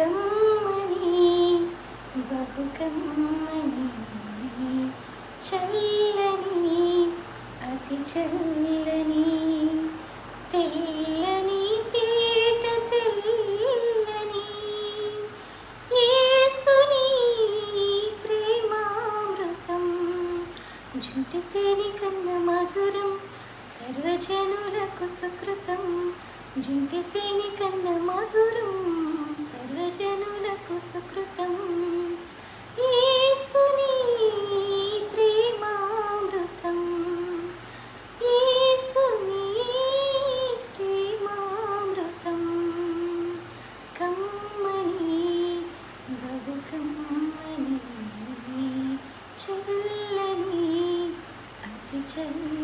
కమ్మని బహు కమ్మని చల్లని అతి చల్లని తెల్లని తేట తెల్లని. ఏసుని ప్రేమామృతం జుంటితేని కన్న మధురం సర్వజనులకు సుకృతం జుంటితేని కన్న మధురం మనకు సుకృతం ఏసుని ప్రేమామృతం ఏసుని ప్రేమామృతం కమ్మని బహు కమ్మని చల్లని అతి చల్లని